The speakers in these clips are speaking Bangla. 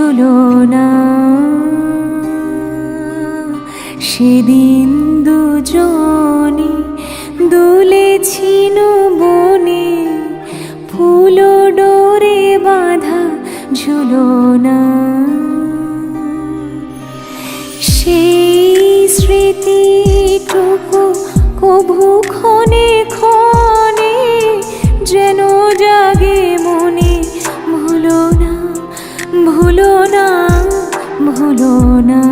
ঝুলনা সেদিন দুজনে দুলেছিল বনে ফুল ডোরে বাঁধা ঝুলো না। সেই স্মৃতিটুকু কভু খনে ক্ষণে যেন জাগে মনে। হলো না।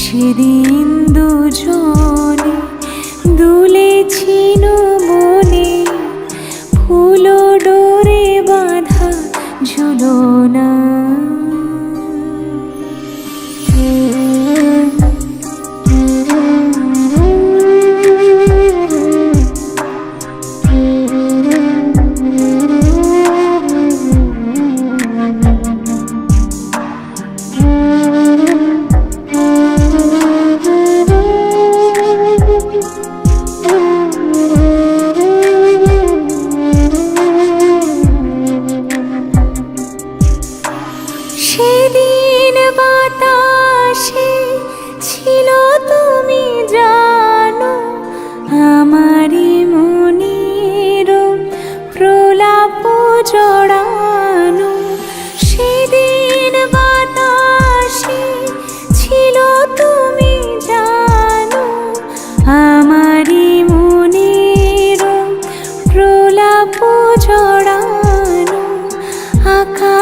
সেদিন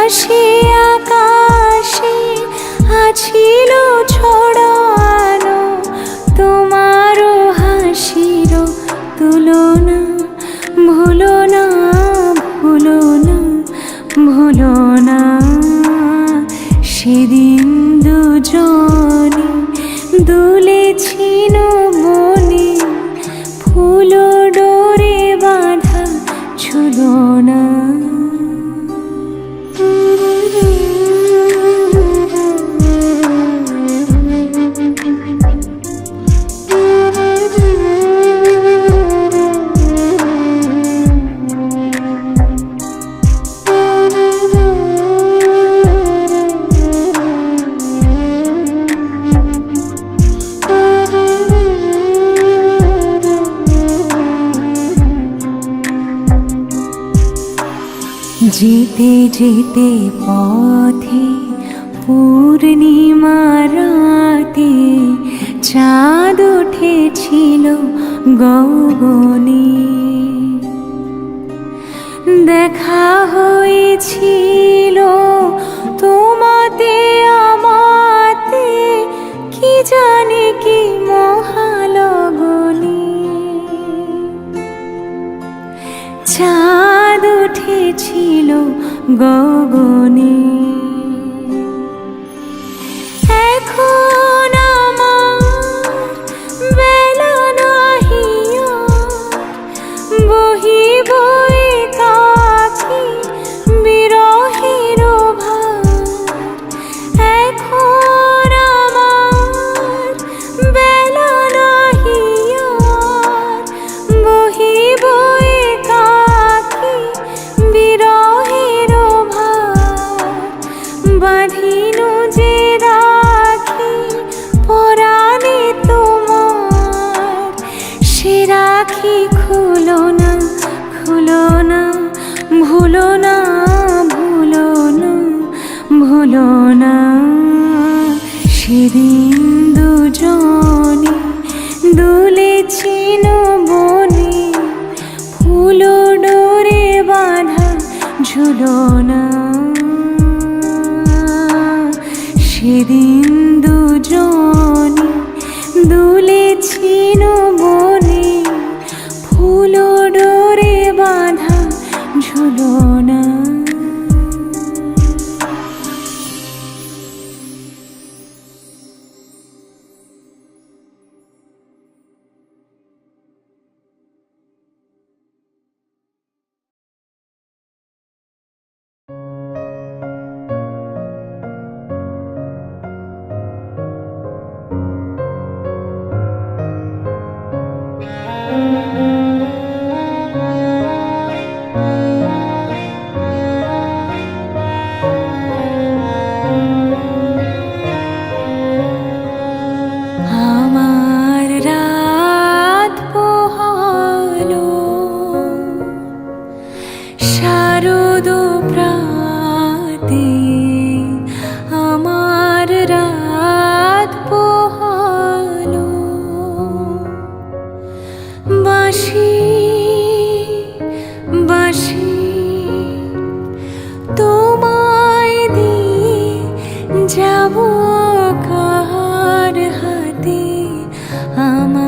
আসে যেতে যেতে পথে পূর্ণিমা রাতে চাঁদ উঠেছিল গৌবনে দেখা হয়েছিল তোমাতে, আমাতে, কি জানে কি মহালগো চাঁদ উঠেছিল গগনে। পাখি খুলো না খুলো না, ভুলো না ভুলো না ভুলো না। সেদিন দুজনে দুলেছি বনে, ফুলো ডোরে বাঁধা ঝুলো না। সেদিন corona. আমার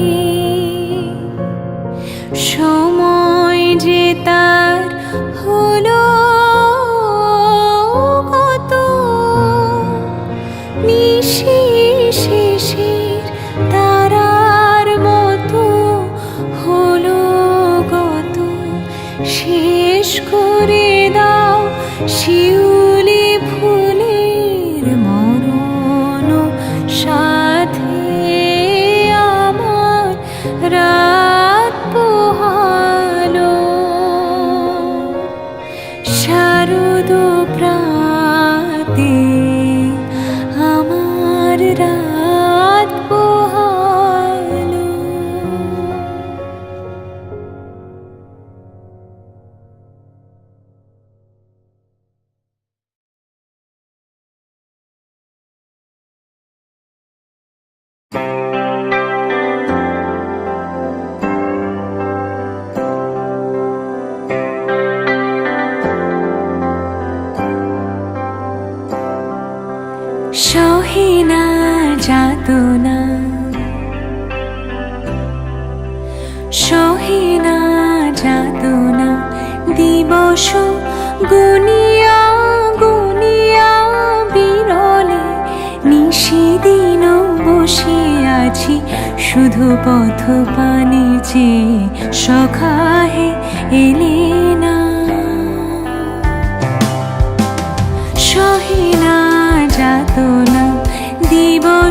সহিনা যাতনা সহিনা যাতনা দিবস গুনিয়া গুনিয়া বিরলে, নিশিদিন আছি শুধু পথ পানে চেয়ে সখাহে এলে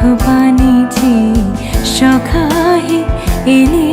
পথ বাণিজ্যে সখাহে এলে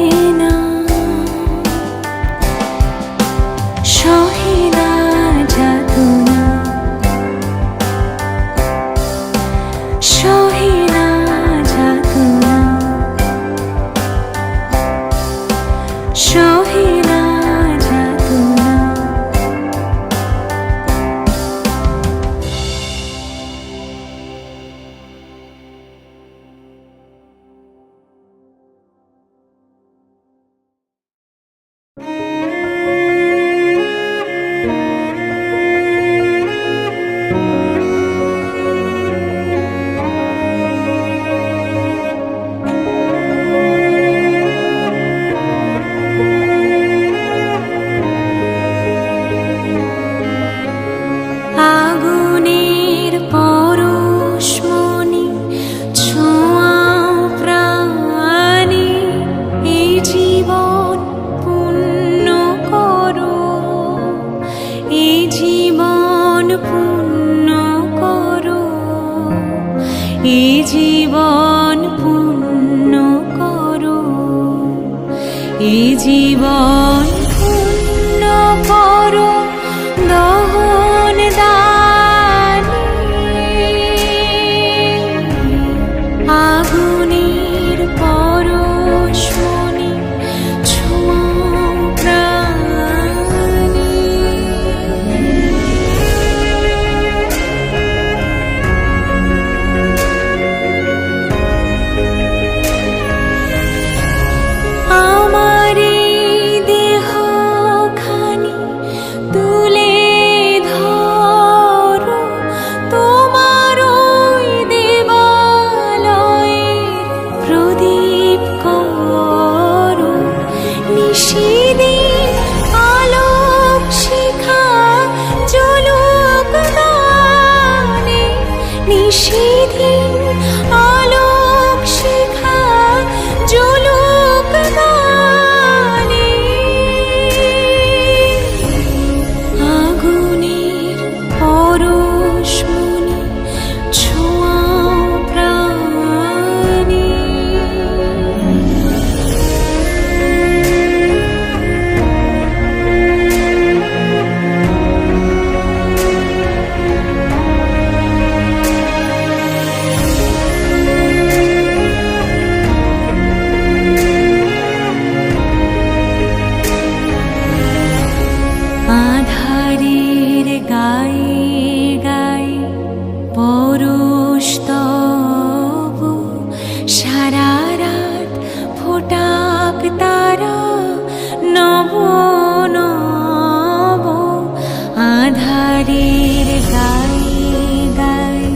বাড়ির গায়ে গায়ে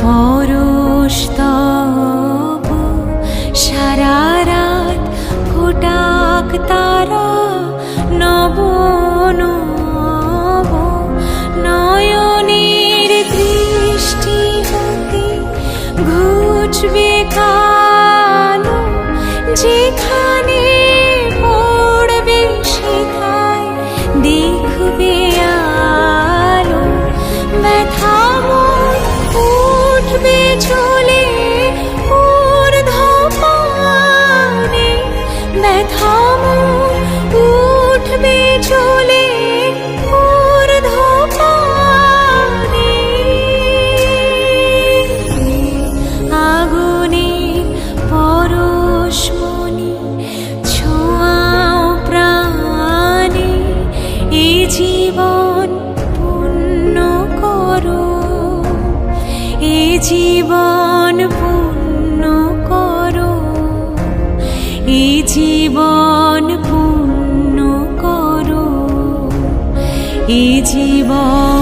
পরশ তব সারা রাত ফুটাক তারা এ জীবন